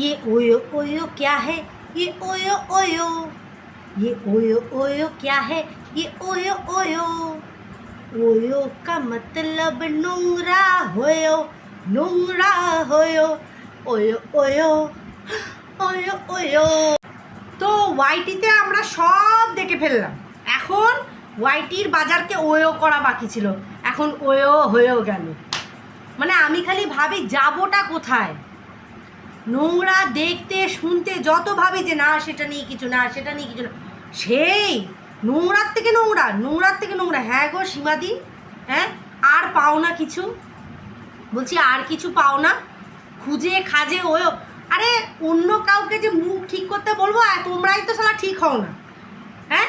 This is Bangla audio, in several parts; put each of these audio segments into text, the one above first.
ये ओयो ओयो क्या है ये ओयो ओयो ये ओयो ओयो क्या है ये ओयो ओयो ओयो का मतलब নোংরা হয়েও নোংরা হয়েও ওয়ো ওয়ো ওয়ো ওয়ো তো ওয়াইটিতে আমরা সব দেখে ফেললাম এখন ওয়াইটির বাজারকে ওয়ো করা বাকি ছিল এখন ওয়ো হয়েও গেল মানে আমি খালি ভাবি যাবোটা কোথায় নোংরা দেখতে, শুনতে যত ভাবে যে না, সেটা নিয়ে কিছু না, সেটা নিয়ে কিছু না। সেই নোংরার থেকে নোংরা, নোংরার থেকে নোংরা। হ্যাঁ গো সীমাদি হ্যাঁ? আর পাও না কিছু। বলছি আর কিছু পাও না। খুঁজে খাজে ওয়ো। আরে অন্য কাউকে যে মুখ ঠিক করতে বলব, আর তোমরাই তো সালা ঠিক হও না। হ্যাঁ?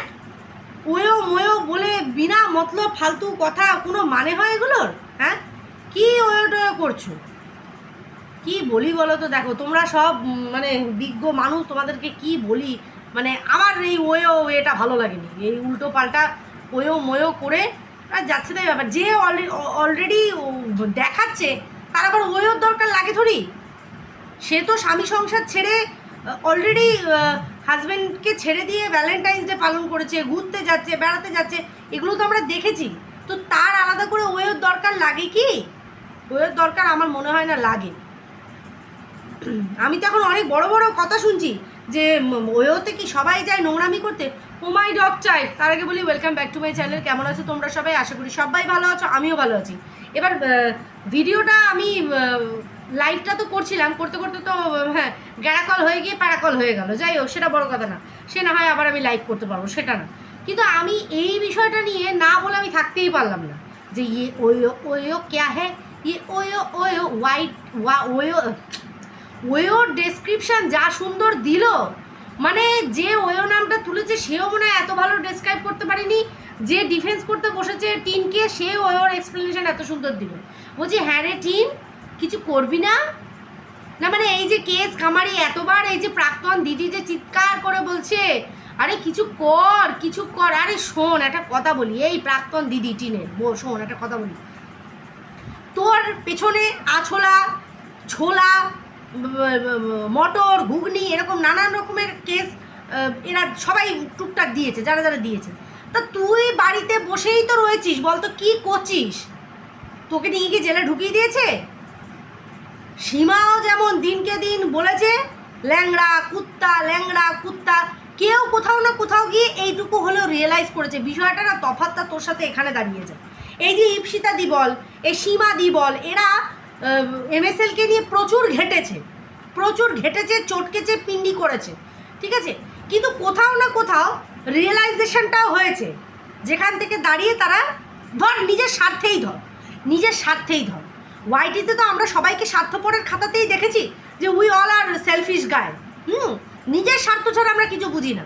ওয়ো ময়ো বলে বিনা মতলব ফালতু কথা কোনো মানে হয় এগুলোর? হ্যাঁ? কী ওয়ো টয়ো করছ? কি বলি বলো তো দেখো, তোমরা সব মানে বিজ্ঞ মানুষ, তোমাদেরকে কি বলি? মানে আমার এই ওয়ো এটা ভালো লাগেনি। এই উল্টো পাল্টা ওয়েও ময়ো করে আর যাচ্ছে তাই ব্যাপার। যে অলরেডি দেখাচ্ছে, তার আবার ওয়োর দরকার লাগে থরি সে তো স্বামী সংসার ছেড়ে অলরেডি হাজব্যান্ডকে ছেড়ে দিয়ে ভ্যালেন্টাইন্স ডে পালন করেছে, ঘুরতে যাচ্ছে, বেড়াতে যাচ্ছে, এগুলো তো আমরা দেখেছি। তো তার আলাদা করে ওয়ের দরকার লাগে কি? ওয়ের দরকার আমার মনে হয় না লাগে। আমি তো এখন অনেক বড় বড় কথা শুনছি যে ওয়োতে কি সবাই যায় নোংরামি করতে? ও মাই ডগ চাই। তার আগে বলি welcome back to my channel কেমন আছো তোমরা সবাই? আশা করি সবাই ভালো আছো, আমিও ভালো আছি। এবার ভিডিওটা আমি লাইভটা তো করছিলাম, করতে করতে তো হ্যাঁ গ্যাড়াকল হয়ে গিয়ে প্যারাকল হয়ে গেল। যাই হোক, সেটা বড় কথা না। সে না হয় আবার আমি লাইভ করতে পারব, সেটা না। কিন্তু আমি এই বিষয়টা নিয়ে না বলে আমি থাকতেই পারলাম না যে ইয়ে ওয়ো ওয়ো ক্যা হ্যাঁ ইয়ে ওয়ো ওয়ো হোয়াইট ওয়া ওয়ো ওয়োর ডেসক্রিপশন যা সুন্দর দিল। মানে যে ওয়ো নামটা তুলেছে, সেও মনে হয় এত ভালো ডেসক্রাইব করতে পারেনি। যে ডিফেন্স করতে বসেছে টিনকে সে ওয়োর এক্সপ্লেনেশন এত সুন্দর দিল। বলছি হ্যাঁ রে টিন কিছু করবি না? না মানে এই যে কেস খামারি, এতবার এই যে প্রাক্তন দিদি যে চিৎকার করে বলছে, আরে কিছু কর কিছু কর। আরে শোন, একটা কথা বলি, এই প্রাক্তন দিদি টিনের শোন, একটা কথা বলি। তোর পেছনে আছোলা, ছোলা মটর, ঘুগনি, এরকম নানান রকমের কেস এরা সবাই টুকটাক দিয়েছে, যারা যারা দিয়েছে। তা তুই বাড়িতে বসেই তো রয়েছিস, বলতো কি করছিস? তোকে নিয়ে গিয়ে জেলে ঢুকিয়ে দিয়েছে? সীমাও যেমন দিনকে দিন বলেছে, ল্যাংড়া, কুত্তা ল্যাংড়া, কুত্তা, কেউ কোথাও না কোথাও গিয়ে এইটুকু হলেও রিয়েলাইজ করেছে। বিষয়টা না তফাৎটা তোর সাথে এখানে দাঁড়িয়েছে এই যে ইপসিতা দি বল এই সীমা দি বল এরা এমএসএলকে নিয়ে প্রচুর ঘেটেছে প্রচুর ঘেটেছে, চটকেছে, পিন্ডি করেছে, ঠিক আছে? কিন্তু কোথাও না কোথাও রিয়েলাইজেশনটাও হয়েছে, যেখান থেকে দাঁড়িয়ে তারা, ধর নিজের স্বার্থেই ধর, নিজের স্বার্থেই ধর। ওয়াইটিতে তো আমরা সবাইকে স্বার্থপরের খাতাতেই দেখেছি যে উই অল আর সেলফিশ গায় হুম? নিজের স্বার্থ ছাড়া আমরা কিছু বুঝি না।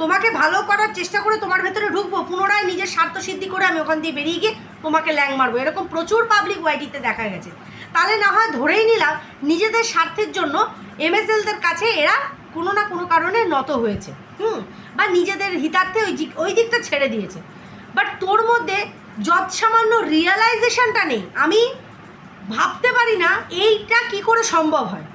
তোমাকে ভালো করার চেষ্টা করে তোমার ভেতরে ঢুকবো, পুনরায় নিজের স্বার্থ সিদ্ধি করে আমি ওখান দিয়ে বেরিয়ে গিয়ে তোমাকে ল্যাং মারবো। এরকম প্রচুর পাবলিক ওয়াইটিতে দেখা গেছে। তাহলে না হয় ধরেই নিলাম, নিজেদের স্বার্থের জন্য এমএসএলদের কাছে এরা কোনো না কোনো কারণে নত হয়েছে, হুম? বা নিজেদের হিতার্থে ওই দিক, ওই দিকটা ছেড়ে দিয়েছে। বাট তোর মধ্যে যৎসামান্য রিয়েলাইজেশনটা নেই। আমি ভাবতে পারি না এইটা কি করে সম্ভব হয়।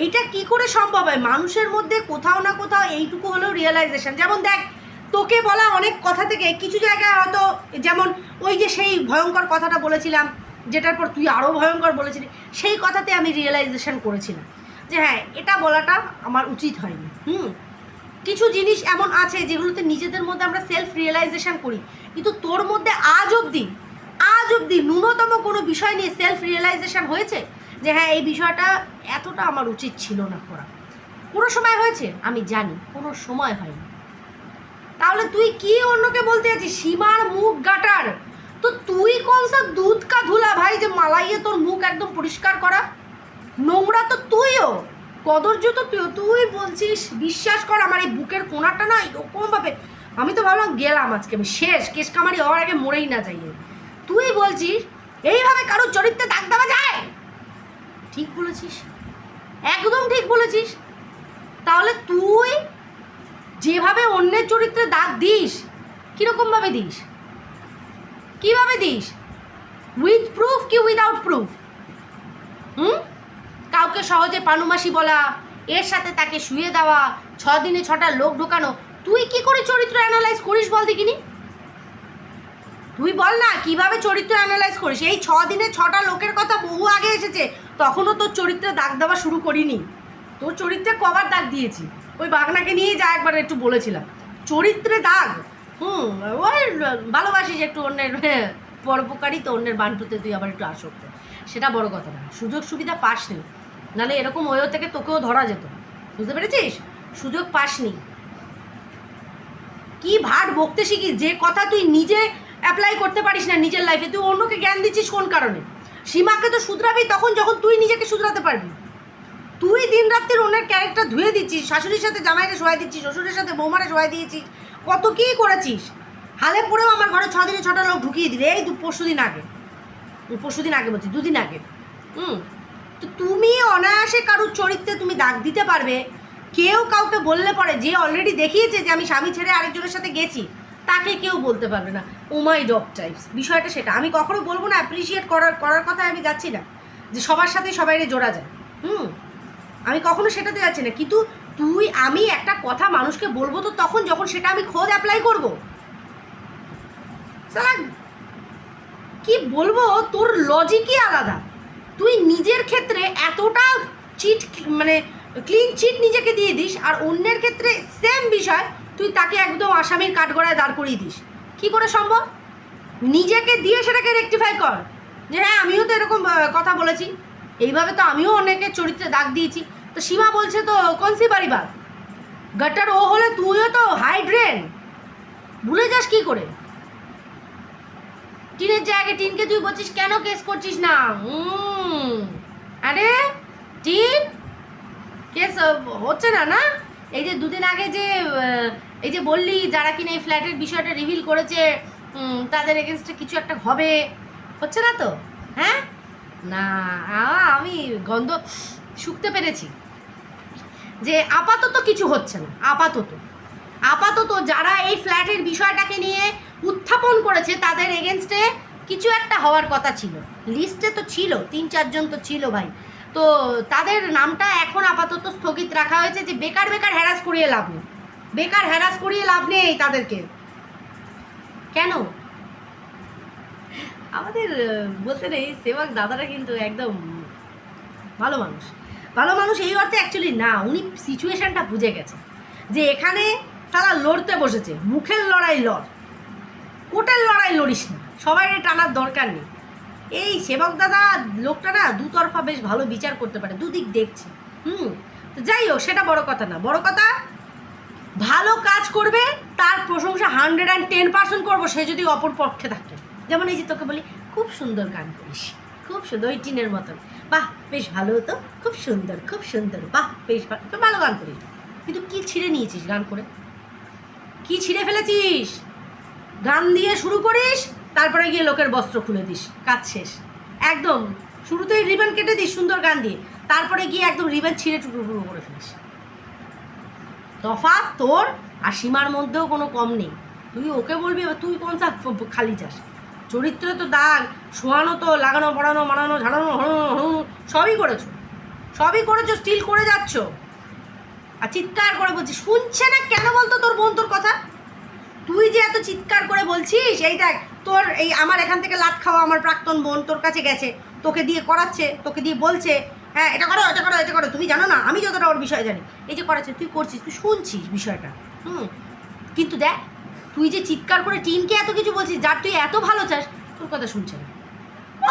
এইটা কি করে সম্ভব হয়? মানুষের মধ্যে কোথাও না কোথাও এইটুকু হলেও রিয়েলাইজেশন যেমন দেখ, তোকে বলা অনেক কথা থেকে কিছু জায়গায় হয়তো, যেমন ওই যে সেই ভয়ঙ্কর কথাটা বলেছিলাম যেটার পর তুই আরও ভয়ঙ্কর বলেছিলি, সেই কথাতে আমি রিয়েলাইজেশন করেছিলাম। যে হ্যাঁ এটা বলাটা আমার উচিত হয়নি। হুম, কিছু জিনিস এমন আছে যেগুলোতে নিজেদের মধ্যে আমরা সেলফ রিয়েলাইজেশন করি, কিন্তু তোর মধ্যে আজ অবধি আজ অবধি ন্যূনতম কোনো বিষয় নিয়ে সেলফ রিয়েলাইজেশন হয়েছে? যে হ্যাঁ এই বিষয়টা এতটা আমার উচিত ছিল না করা। কোনো সময় হয়েছে? আমি জানি, কোনো সময় হয়নি। তাহলে তুই কি অন্যকে বলতে আছিস সীমার মুখ গাটার। তো তুই কোন সা দুধ কা ধুলা ভাই যে মালাইয়ে তোর মুখ একদম পরিষ্কার করা? নোংরা তো তুইও। কদর্য তো তুইও। তুই বলছিস, বিশ্বাস কর, আমার এই বুকের কোনাটা না এরকমভাবে আমি তো ভাবলাম গেলাম আজকে, আমি শেষ কেশ কামারি হওয়ার আগে মরেই না যাই তুই বলছিস, এইভাবে কারোর চরিত্রে দাগ দেওয়া যায়? ঠিক বলেছিস। একদম ঠিক বলেছিস। তাহলে তুই যেভাবে অন্যের চরিত্রে দাগ দিস কীরকমভাবে দিস? কীভাবে দিস? উইথ প্রুফ কি উইদাউট প্রুফ হুম? কাউকে সহজে পানুমাসি বলা, এর সাথে তাকে শুয়ে দেওয়া ছ দিনে ছটা লোক ঢোকানো, তুই কি করে চরিত্র অ্যানালাইজ করিস বল দেখিনি? তুই বল না, কীভাবে চরিত্র অ্যানালাইজ করিস? এই ছ দিনে ছটা লোকের কথা বহু আগে এসেছে, তখনও তোর চরিত্রে দাগ দেওয়া শুরু করিনি। তোর চরিত্রে কবার দাগ দিয়েছি। ওই বাগনাকে নিয়েই যা একবার একটু বলেছিলাম। চরিত্রে দাগ হুম ভালোবাসিস একটু অন্যের পরোপকারী তো অন্যের বান্টুতে তুই আবার একটু আসক্ত। সেটা বড় কথা না। সুযোগ সুবিধা পাসনি। নাহলে এরকম ওয়ো থেকে তোকেও ধরা যেত। বুঝতে পেরেছিস? সুযোগ পাসনি। কি ভাট বকতে শিখিস? যে কথা তুই নিজে অ্যাপ্লাই করতে পারিস না নিজের লাইফে তুই অন্যকে জ্ঞান দিচ্ছিস কোন কারণে? সীমাকে তো শুধরাবি, তখন যখন তুই নিজেকে শুধরাতে পারবি। তুই দিন রাত্রির অন্যের ক্যারেক্টার ধুয়ে দিচ্ছিস, শাশুড়ির সাথে জামাইকে শোয়াই দিচ্ছিস, শ্বশুরের সাথে বৌমারে শোয়াই দিয়েছিস কত কী করেছিস? হালে পড়েও আমার ঘরে ছ দিনে ছটা লোক ঢুকিয়ে দিলে, এই দু পরশু দিন আগে। পরশু দিন আগে বলছি, দুদিন আগে। হুম, তো তুমি অনায়াসে কারুর চরিত্রে তুমি দাগ দিতে পারবে। কেউ কাউকে বললে পরে, যে অলরেডি দেখিয়েছে যে আমি স্বামী ছেড়ে আরেকজনের সাথে গেছি, তাকে কেউ বলতে পারবে না। Oh my dog types. বিষয়টা সেটা। আমি কখনো বলব না অ্যাপ্রিসিয়েট করার করার কথা আমি যাচ্ছি না। যে সবার সাথে সবাই জোড়া যায়। হুম, আমি কখনো সেটাতে যাচ্ছি না। কিন্তু তুই, আমি একটা কথা মানুষকে বলব তো তখন যখন সেটা আমি খোদ অ্যাপ্লাই করব। কি বলব? তোর লজিকই আলাদা। তুই নিজের ক্ষেত্রে এতটা চিট মানে ক্লিন চিট নিজেকে দিয়ে দিস আর অন্যের ক্ষেত্রে সেম বিষয়, তুই তাকে একদম আসামির কাঠগড়ায় দাঁড় করিয়ে দিস। কি করে সম্ভব? নিজেকে দিয়ে সেটাকে রেকটিফাই কর। যে হ্যাঁ আমিও তো এরকম কথা বলেছি। এইভাবে তো আমিও অনেকের চরিত্রে দাগ দিয়েছি। তো সীমা বলছে তো কনসি পরিবার গাটার ও হলে তুইও তো হাই ড্রেন। ভুলে যাস কি করে? টিনের জায়গায় টিনকে তুই বলছিস কেন কেস করছিস না? আরে, টিন? কেস হচ্ছে না না? এই যে দুদিন আগে যে এই যে বললি, যারা কিনা এই ফ্ল্যাটের বিষয়টা রিভিল করেছে তাদের এগেনস্টে কিছু একটা হবে। হচ্ছে না তো? হ্যাঁ? না আমি গন্ধ শুকতে পেরেছি। যে আপাতত কিছু হচ্ছে না, আপাতত। আপাতত যারা এই ফ্ল্যাটের বিষয়টাকে নিয়ে উত্থাপন করেছে, তাদের এগেনস্টে কিছু একটা হওয়ার কথা ছিল। লিস্টে তো ছিল, তিন চারজন তো ছিল ভাই। তো তাদের নামটা এখন আপাতত স্থগিত রাখা হয়েছে যে বেকার বেকার হ্যারাস করিয়ে লাভ নেই। বেকার হ্যারাস করিয়ে লাভ নেই তাদেরকে। কেন? আমাদের বলতে নেই, সেবক দাদারা কিন্তু একদম ভালো মানুষ। ভালো মানুষ এই অর্থে অ্যাকচুয়ালি না, উনি সিচুয়েশনটা বুঝে গেছে যে এখানে তারা লড়তে বসেছে, মুখের লড়াই লড়। কোটের লড়াই লড়িস না, সবাই টানার দরকার নেই। এই সেবক দাদা, লোকটা না দুতরফা বেশ ভালো বিচার করতে পারে, দুদিক দেখছে। হুম, তো যাই হোক, সেটা বড় কথা না। বড় কথা, ভালো কাজ করবে, তার প্রশংসা হান্ড্রেড অ্যান্ড টেন পার্সেন্ট করব, সে যদি অপর পক্ষে থাকে। যেমন এই যে তোকে বলি, খুব সুন্দর গান করিস। খুব সুন্দর, ওই টিনের মতন। বাহ, বেশ ভালো হতো। খুব সুন্দর খুব সুন্দর। বাহ, বেশ ভালো ভালো গান করিস। কিন্তু কি ছিঁড়ে নিয়েছিস গান করে? কি ছিঁড়ে ফেলেছিস? গান দিয়ে শুরু করিস, তারপরে গিয়ে লোকের বস্ত্র খুলে দিস। কাজ শেষ। একদম, শুরুতেই রিবন কেটে দিস সুন্দর গান দিয়ে। তারপরে গিয়ে একদম রিবন ছিঁড়ে টুকরো টুকরো করে ফেলিস। তফাৎ তোর আর সীমার মধ্যেও কোনো কম নেই। তুই ওকে বলবি তুই কোন খালি চাস? চরিত্রে তো দাগ শোয়ানো তো লাগানো পড়ানো মানানো ঝাড়ানো হড়ানো, হড়ানো, সবই করেছ। সবই করেছ স্টিল করে যাচ্ছ। আর চিৎকার করে বলছি শুনছে না কেন বলতো তোর বোন তোর কথা? তুই যে এত চিৎকার করে বলছিস এই দেখ তোর এই আমার এখান থেকে লাট খাওয়া আমার প্রাক্তন বোন তোর কাছে গেছে তোকে দিয়ে করাচ্ছে তোকে দিয়ে বলছে হ্যাঁ এটা করো এটা করো এটা করো তুমি জানো না আমি যতটা ওর বিষয় জানি। এই যে করাচ্ছে তুই করছিস তুই শুনছিস বিষয়টা হুম। কিন্তু দেখ তুই যে চিৎকার করে টিমকে এত কিছু বলছিস, যার তুই এত ভালো চাস, তোর কথা শুনছে না।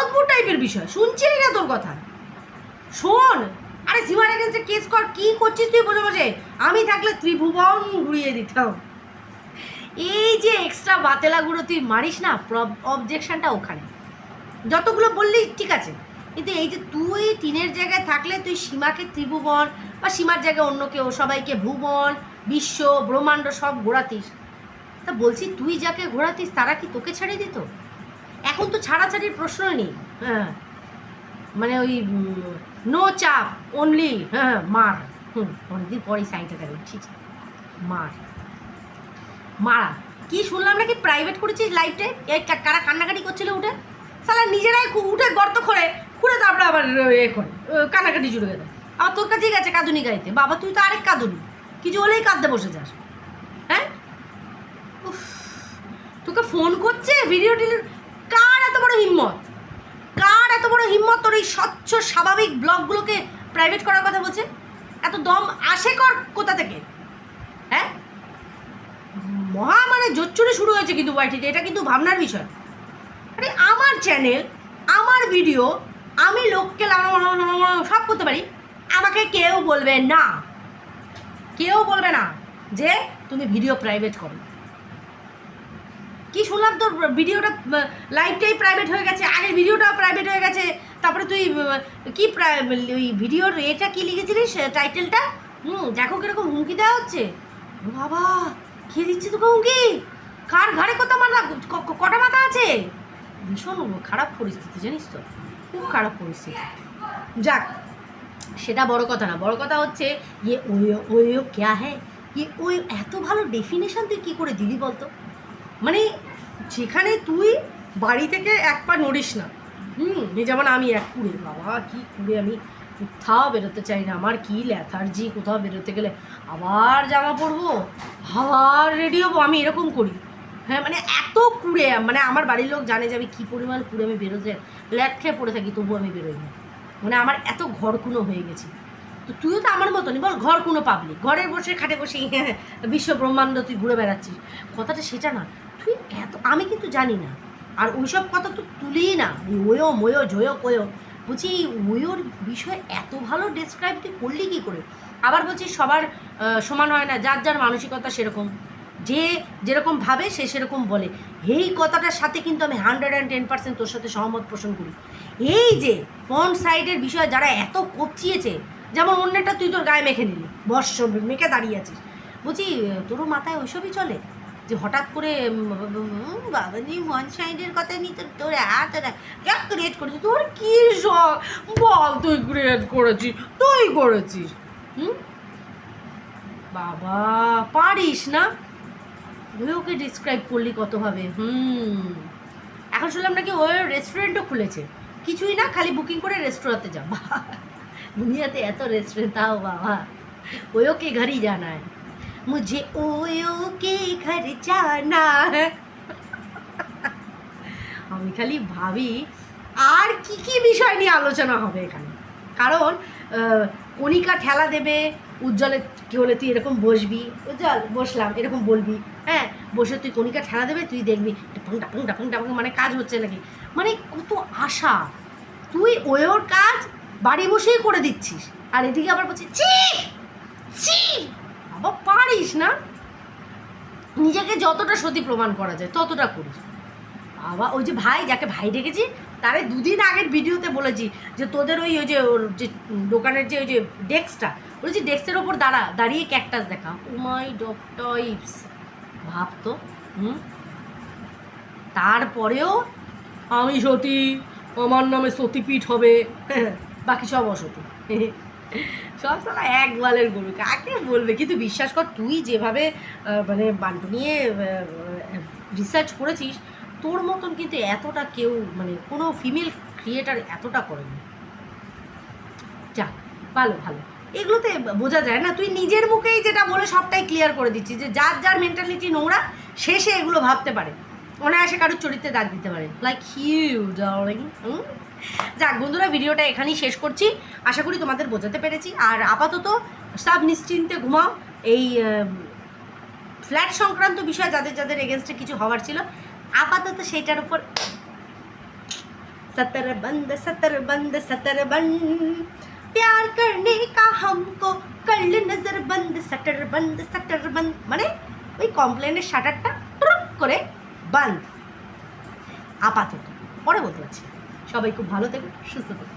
অদ্ভুত টাইপের বিষয়, শুনছেই না তোর কথা। শোন, আরে সিমার এগেন্সে কেস কর, কি করছিস তুই বসে বসে? আমি থাকলে ত্রিভুবন ঘুরিয়ে দিতাম। এই যে এক্সট্রা বাতেলাগুলো তুই মারিস না অবজেকশনটা ওখানে। যতগুলো বললি, ঠিক আছে। কিন্তু এই যে তুই টিনের জায়গায় থাকলে তুই সীমাকে ত্রিভুবন বা সীমার জায়গায় অন্য কেউ, সবাইকে ভুবন, বিশ্ব, ব্রহ্মাণ্ড সব ঘোরাতিস। তা বলছি তুই যাকে ঘোরাতিস তারা কি তোকে ছেড়ে দিত? এখন তো ছাড়াছাড়ির প্রশ্ন নেই। হ্যাঁ। মানে ওই নো চাপ অনলি হ্যাঁ মার। হুম অনেকদিন পরেই সাইনটা দেবে। ঠিক মার। মারা। কি শুনলাম নাকি প্রাইভেট করেছিস লাইফটে কারা কান্নাকাটি করছিল উঠে? সালা নিজেরাই উঠে গর্ত করে খুঁড়ে তারপরে আবার এ করে ও, কানাকাটি জুড়ে গেল আর তোর কাছেই গেছে কাঁদুনি গাইতে। বাবা তুই তো আরেক কাঁদুনি। কিছু হলেই কাঁদতে বসে যাস হ্যাঁ উফ, তোকে ফোন করছে ভিডিও ডিলিট কার এত বড় হিম্মত? কার এত বড় হিম্মত তোর এই স্বচ্ছ স্বাভাবিক ব্লগগুলোকে প্রাইভেট করার কথা বলছে? এত দম আসে কর কোথা থেকে? হ্যাঁ? মহা মানে জোচ্চুরি শুরু হয়েছে কিন্তু ওয়াইটিতে এটা কিন্তু ভাবনার বিষয়। আরে আমার চ্যানেল আমার ভিডিও আমি লোককে সব করতে পারি আমাকে কেউ বলবে না কেউ বলবে না যে তুমি ভিডিও প্রাইভেট করো। কি শুনলাম তোর ভিডিওটা লাইভটাই প্রাইভেট হয়ে গেছে, আগের ভিডিওটাও প্রাইভেট হয়ে গেছে। তারপরে তুই কি ওই ভিডিওর এটা কি লিখেছিলিস টাইটেলটা হুম, দেখো কীরকম হুমকি দেওয়া হচ্ছে। বাবা, কে দিচ্ছে তোকে হুমকি? কার ঘাড়ে কত মাথা কটা মাথা আছে? ভীষণ খারাপ পরিস্থিতি, জানিস তো? খুব খারাপ পরিস্থিতি। যাক, সেটা বড় কথা না। বড় কথা হচ্ছে ইয়ে ওই ওই ক্যা হ্যাঁ ইয়ে ওই এত ভালো ডেফিনেশন তুই কী করে দিলি বলতো? মানে যেখানে তুই বাড়ি থেকে এক পা নড়িস না। হুম যেমন আমি এক কুড়ে। বাবা, কি কুড়ে? আমি কোথাও বেরোতে চাই না। আমার কি ল্যাথার্জি কোথাও বেরোতে গেলে আবার জামা পরবো? আবার রেডি হব? আমি এরকম করি। হ্যাঁ মানে এত কুড়ে। মানে আমার বাড়ির লোক জানে যে আমি কী পরিমাণ কুড়ে আমি বেরোতে ল্যাট খেয়ে পড়ে থাকি তবু আমি বেরোই না। মানে আমার এত ঘরকুনো হয়ে গেছি। তো তুইও তো আমার মতনই। বল ঘর কোনো পাবলিক ঘরের বসে, খাটে বসে বিশ্ব ব্রহ্মাণ্ড তুই ঘুরে বেড়াচ্ছিস। কথাটা সেটা না। তুই এত, আমি কিন্তু জানি না। আর ওইসব কথা তো তুলিই না। ওয়ো, ময়ো জয় কয়ো। বলছি, এই ওয়োর বিষয়ে এত ভালো ডেসক্রাইব তুই করলি কী করে? আবার বলছি, সবার সমান হয় না, যার যার মানসিকতা সেরকম। যে যেরকম ভাবে, সে সেরকম বলে। এই কথাটার সাথে কিন্তু আমি হান্ড্রেড অ্যান্ড টেন পার্সেন্ট তোর সাথে সহমত পোষণ করি। এই যে পন সাইডের বিষয়ে যারা এত কপচিয়েছে, যেমন অন্যটা তুই তোর গায়ে মেখে নিলি। বর্ষ, মেখে দাঁড়িয়ে আছিস। বলছি তোরও মাথায় ওইসবই চলে? যে হঠাৎ করে বাবা নি ওয়ান সাইডের কথা নিয়ে তোর তোর এত কে ক্রিয়েট করেছিস? তোর কী শখ বল, তুই ক্রিয়েট করেছিস, তুই করেছিস, হুম? বাবা, পারিস না? তুই ওকে ডিসক্রাইব করলি কতভাবে, হুম। এখন শুনলাম নাকি ওই রেস্টুরেন্টও খুলেছে। কিছুই না, খালি বুকিং করে রেস্টুরেন্টে যাবা। দুনিয়াতে এত রেস্টুরেন্ট তাও বাবা। ওই ওকে ঘরই জানায়। मुझे ओयो के घर जाना है আমি খালি ভাবি আর কি কি বিষয় নিয়ে আলোচনা হবে এখানে কারণ আহ, কণিকা ঠেলা দেবে উজ্জ্বলে কি হলে তুই এরকম বসবি উজ্জ্বল বসলাম এরকম বলবি হ্যাঁ বসে তুই কণিকা ঠেলা দেবে তুই দেখবি টাপাং টাপাং টাপাং টাপাং মানে কাজ হচ্ছে নাকি মানে কত আশা তুই ওর কাজ বাড়ি বসেই করে দিচ্ছিস আর এদিকে আবার বলছিস ছি ছি বাবা পারিস না? নিজেকে যতটা সতী প্রমাণ করা যায়, ততটা করিস। বাবা, ওই যে ভাই, যাকে ভাই ডেকেছি, তারে দুদিন আগের ভিডিওতে বলেছি যে তোদের ওই ওই যে ওর যে দোকানের যে, ওই যে ডেস্কটা, বলেছি ডেস্কের ওপর দাঁড়া, দাঁড়িয়ে ক্যাকটাস দেখা। ও মাই ডক্টইপস ভাব তো, হুম? তারপরেও আমি সতী, আমার নামে সতীপীঠ হবে। বাকি সব অসতী। সব সালা এক গোয়ালের গরু। কাকে বলবে? কিন্তু বিশ্বাস কর, তুই যেভাবে মানে বান্টু নিয়ে রিসার্চ করেছিস, তোর মতন কিন্তু এতটা কেউ মানে কোনো ফিমেল ক্রিয়েটার এতটা করেনি। যাক, ভালো ভালো। এগুলোতে বোঝা যায় না, তুই নিজের মুখেই যেটা বলে সবটাই ক্লিয়ার করে দিচ্ছিস যে যার যার মেন্টালিটি নোংরা শেষে এগুলো ভাবতে পারে। অনায়াসে কারোর চরিত্রে দাগ দিতে পারে। লাইক হিউ ডার্লিং যাক বন্ধুরা ভিডিওটা এখানেই শেষ করছি আশা করি তোমাদের বোঝাতে পেরেছি আর আপাতত সব নিশ্চিন্তে ঘুমাও এই ফ্ল্যাট সংক্রান্ত বিষয় যাদের যাদের এগেনস্টে কিছু হওয়ার ছিল আপাতত সেটার উপর सतर बंद सतर बंद सतर बंद प्यार करने का हमको कर ले नजर बंद सटर बंद सटर बंद মানে ওই কমপ্লেনের শাটারটা টুক করে বন্ধ আপাতত পরে বলতে পারছি সবাই খুব ভালো থেকো সুস্থ থেকো।